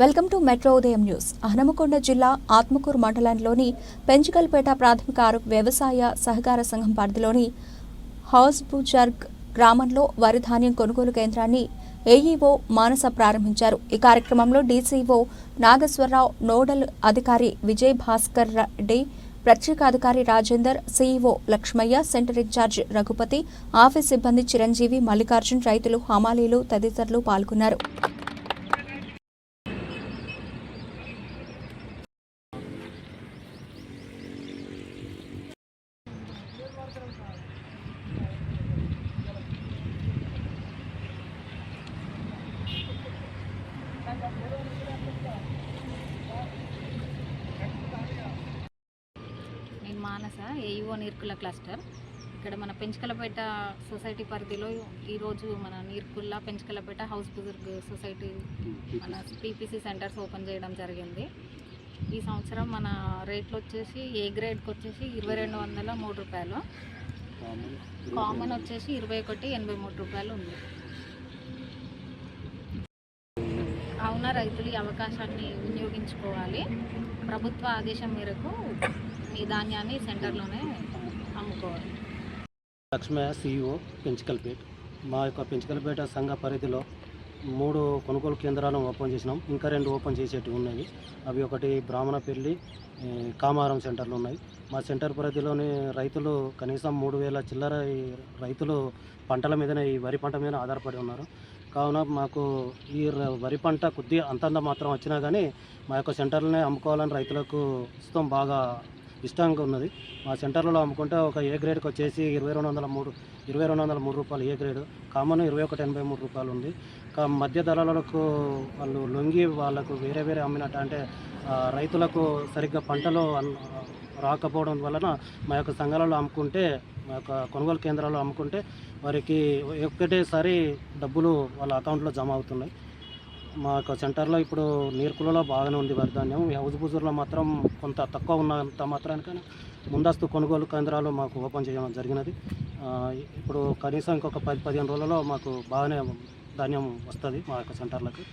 Welcome to metro Udayam news. Hanamkonda జిల్లా ఆత్మకూరు మండలంలోని పెంచికల్పేట ప్రాథమిక ఆరోగ్య వ్యవసాయ సహకార సంఘం పరిధిలోని హౌస్బుజర్గ్ గ్రామంలో వరి ధాన్యం కొనుగోలు కేంద్రాన్ని ఏఈఓ మానస ప్రారంభించారు. ఈ కార్యక్రమంలో డీసీఓ నాగేశ్వరరావు నోడల్ అధికారి విజయ్ భాస్కర్ రెడ్డి ప్రత్యేక అధికారి Rajender CEO Lakshmaiah centre incharge Raghupathi office సిబ్బంది చిరంజీవి మల్లికార్జున్ రైతులు హమాలీలు తదితరులు పాల్గొన్నారు. నేను మానస ఏఈఓ నీర్కుల క్లస్టర్. ఇక్కడ మన పెంచకలపేట సొసైటీ పరిధిలో ఈరోజు మన నీర్కుల్ల పెంచకలపేట హౌస్ బుజుర్గ్ సొసైటీ మన పీపీసీ సెంటర్స్ ఓపెన్ చేయడం జరిగింది. ఈ సంవత్సరం మన రేట్లు వచ్చేసి ఏ గ్రేడ్కి వచ్చేసి ఇరవై రెండు వందల మూడు రూపాయలు. కామన్ వచ్చేసి ఇరవై ఒకటి ఎనభై మూడు రూపాయలు ఉంది. ఉన్న రైతులు ఈ అవకాశాన్ని వినియోగించుకోవాలి. ప్రభుత్వ ఆదేశం మేరకు మీ ధాన్యాన్ని సెంటర్లోనే అమ్ముకోవాలి. లక్ష్మయ్య సిఇఓ పెంచుకల్పేట్. మా యొక్క పెంచికల్పేట సంఘ పరిధిలో మూడు కొనుగోలు కేంద్రాలను ఓపెన్ చేసినాం. ఇంకా రెండు ఓపెన్ చేసేటివి ఉన్నాయి. అవి ఒకటి బ్రాహ్మణపల్లి కామారం సెంటర్లు ఉన్నాయి. మా సెంటర్ పరిధిలోని రైతులు కనీసం మూడు వేల చిల్లర రైతులు పంటల మీదనే ఈ వరి పంట మీద ఆధారపడి ఉన్నారు. కావున మాకు ఈ వరి పంట కొద్దిగా అంతంత మాత్రం వచ్చినా కానీ మా యొక్క సెంటర్లనే అమ్ముకోవాలని రైతులకు ప్రస్తుతం బాగా ఇష్టంగా ఉన్నది. మా సెంటర్లలో అమ్ముకుంటే ఒక ఏ గ్రేడ్కి వచ్చేసి ఇరవై రెండు వందల మూడు ఇరవై రెండు వందల మూడు రూపాయలు ఏ గ్రేడ్ కామన్ ఇరవై ఒకటి ఎనభై మూడు రూపాయలు ఉంది. కా మధ్య ధరలకు వాళ్ళు లొంగి వాళ్ళకు వేరే వేరే అమ్మినట్టు అంటే రైతులకు సరిగ్గా పంటలు రాకపోవడం వలన మా యొక్క సంఘాలలో అమ్ముకుంటే మా యొక్క కొనుగోలు కేంద్రాల్లో అమ్ముకుంటే వారికి ఒక్కటేసారి డబ్బులు వాళ్ళ అకౌంట్లో జమ అవుతున్నాయి. మా యొక్క సెంటర్లో ఇప్పుడు నీర్కులలో బాగానే ఉంది వరి ధాన్యం హౌస్ బుజూర్లో మాత్రం కొంత తక్కువ ఉన్నంత మాత్రానికైనా ముందస్తు కొనుగోలు కేంద్రాలు మాకు ఓపెన్ చేయడం జరిగినది. ఇప్పుడు కనీసం ఇంకొక పది పదిహేను రోజులలో మాకు బాగానే ధాన్యం వస్తుంది మా యొక్క సెంటర్లకి.